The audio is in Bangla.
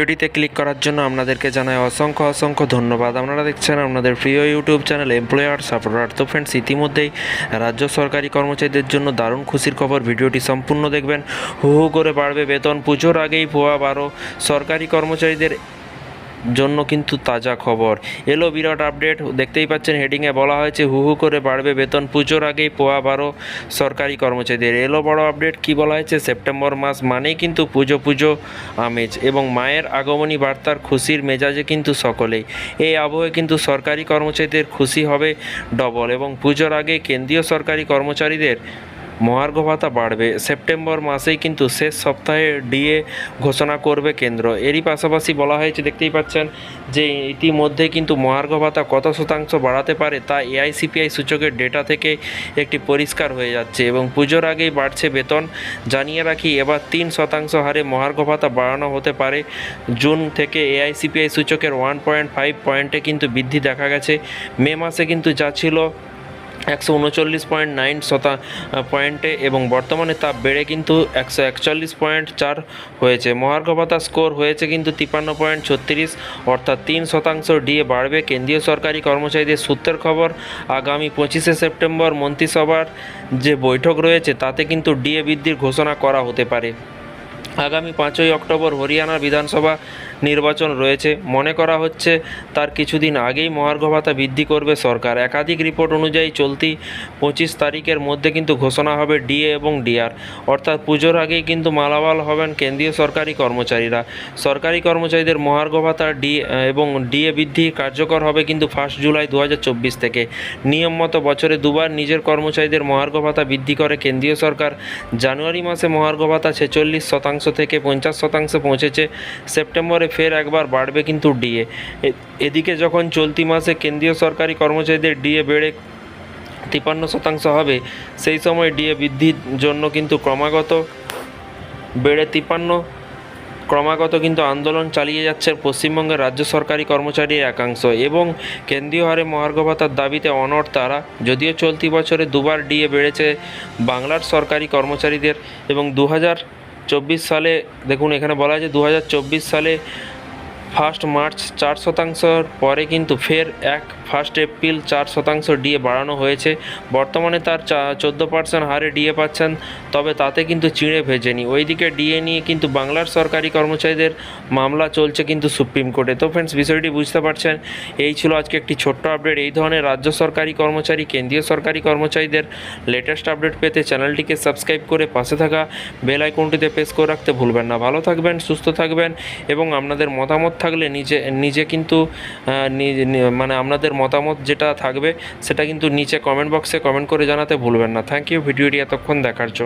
ভিডিওটিতে ক্লিক করার জন্য আপনাদেরকে জানাই অসংখ্য অসংখ্য ধন্যবাদ। আপনারা দেখছেন আপনাদের প্রিয় ইউটিউব চ্যানেল এমপ্লয়ার সাপোর্টার তো ফ্রেন্ডস ইতিমধ্যেই রাজ্য সরকারি কর্মচারীদের জন্য দারুণ খুশির খবর। ভিডিওটি সম্পূর্ণ দেখবেন। হু হু করে বাড়বে। বেতন পুজোর আগেই পোয়া বারো। সরকারি কর্মচারীদের জন্য কিন্তু তাজা খবর। এলো বিরাট আপডেট, দেখতেই পাচ্ছেন হেডিংয়ে বলা হয়েছে, হু হু করে বাড়বে বেতন। পুজোর আগেই পোয়া বারো সরকারি কর্মচারীদের। এলো বড় আপডেট কি বলা হয়েছে? সেপ্টেম্বর মাস মানেই কিন্তু পুজো পুজো আমেজ এবং মায়ের আগমনী বার্তার খুশির মেজাজে কিন্তু সকলেই। এই আবহে কিন্তু সরকারি কর্মচারীদের খুশি হবে ডবল এবং পুজোর আগে কেন্দ্রীয় সরকারি কর্মচারীদের মহার্ঘ ভাতা বাড়বে। সেপ্টেম্বর মাসেই কিন্তু শেষ সপ্তাহে ডিএ ঘোষণা করবে কেন্দ্র। এরই পাশাপাশি বলা হয়েছে, দেখতেই পাচ্ছেন যে ইতিমধ্যে কিন্তু মহার্ঘ ভাতা কত শতাংশ বাড়াতে পারে তা এআইসিপিআই সূচকের ডেটা থেকে একটি পরিষ্কার হয়ে যাচ্ছে এবং পুজোর আগেই বাড়ছে বেতন। জানিয়ে রাখি, এবার তিন শতাংশ হারে মহার্ঘ ভাতা বাড়ানো হতে পারে। জুন থেকে এআইসিপিআই সূচকের ওয়ান পয়েন্ট ফাইভ পয়েন্টে কিন্তু বৃদ্ধি দেখা গেছে। মে মাসে কিন্তু যা ছিল একশো উনচল্লিশ পয়েন্ট নাইন শতা পয়েন্টে এবং বর্তমানে তা বেড়ে কিন্তু একশো একচল্লিশ পয়েন্ট চার হয়েছে। মহার্ঘ ভাতা স্কোর হয়েছে কিন্তু তিপ্পান্ন পয়েন্ট ছত্রিশ, অর্থাৎ তিন শতাংশ ডিএ বাড়বে। কেন্দ্রীয় সরকারি কর্মচারীদের সূত্রের খবর, আগামী পঁচিশে সেপ্টেম্বর মন্ত্রিসভার যে বৈঠক রয়েছে, তাতে কিন্তু ডিএ বৃদ্ধির ঘোষণা করা হতে পারে। আগামী পাঁচই অক্টোবর হরিয়ানা বিধানসভা নির্বাচন রয়েছে। মনে করা হচ্ছে তার কিছুদিন আগেই মহার্ঘ ভাতা বৃদ্ধি করবে সরকার। একাধিক রিপোর্ট অনুযায়ী চলতি পঁচিশ তারিখের মধ্যে কিন্তু ঘোষণা হবে ডিএ এবং ডিআর। অর্থাৎ পুজোর আগেই কিন্তু মালামাল হবেন কেন্দ্রীয় সরকারি কর্মচারীরা। সরকারি কর্মচারীদের মহার্ঘ ভাতা ডি এবং ডিএ বৃদ্ধি কার্যকর হবে কিন্তু ফার্স্ট জুলাই দু হাজার চব্বিশ থেকে। নিয়ম মতো বছরে দুবার নিজের কর্মচারীদের মহার্ঘ ভাতা বৃদ্ধি করে কেন্দ্রীয় সরকার। জানুয়ারি মাসে মহার্ঘ ভাতা ছেচল্লিশ শতাংশ থেকে পঞ্চাশ শতাংশে পৌঁছেছে। সেপ্টেম্বরে ফের একবার বাড়বে কিন্তু ডিএ। এদিকে যখন চলতি মাসে কেন্দ্রীয় সরকারি কর্মচারীদের ডিএ বেড়ে তিপান্ন শতাংশ হবে, সেই সময় ডিএ বৃদ্ধির জন্য কিন্তু ক্রমাগত বেড়ে তিপান্ন, ক্রমাগত কিন্তু আন্দোলন চালিয়ে যাচ্ছে পশ্চিমবঙ্গের রাজ্য সরকারি কর্মচারীর একাংশ এবং কেন্দ্রীয় হারে মহার্ঘ ভাতার দাবিতে অনড় তারা। যদিও চলতি বছরে দুবার ডিএ বেড়েছে বাংলার সরকারি কর্মচারীদের এবং দু হাজার চব্বিশ সালে, দেখুন এখানে বলা আছে দু হাজার চব্বিশ সালে ফার্স্ট মার্চ চার শতাংশর পরে কিন্তু ফের এক ফার্স্ট এপ্রিল চার শতাংশ ডিএ বাড়ানো হয়েছে। বর্তমানে তার চোদ্দ পার্সেন্ট হারে ডিএ পাচ্ছেন, তবে তাতে কিন্তু চিঁড়ে ভেজেনি। ওইদিকে ডিএ নিয়ে কিন্তু বাংলার সরকারি কর্মচারীদের মামলা চলছে কিন্তু সুপ্রিম কোর্টে। তো ফ্রেন্ডস বিষয়টি বুঝতে পারছেন, এই ছিল আজকে একটি ছোট্ট আপডেট এই ধরনের রাজ্য সরকারি কর্মচারী, কেন্দ্রীয় সরকারি কর্মচারীদের লেটেস্ট আপডেট পেতে চ্যানেলটিকে সাবস্ক্রাইব করে পাশে থাকা বেল আইকনটিতে প্রেস করে রাখতে ভুলবেন না। ভালো থাকবেন, সুস্থ থাকবেন, এবং আপনাদের মতামত থাকলে নিজে নিজে কিন্তু মানে আপনাদের মতামত যেটা থাকবে সেটা কিন্তু নিচে কমেন্ট বক্সে কমেন্ট করে জানাতে ভুলবেন না। থ্যাংক ইউ ভিডিওটি এতক্ষণ দেখার জন্য।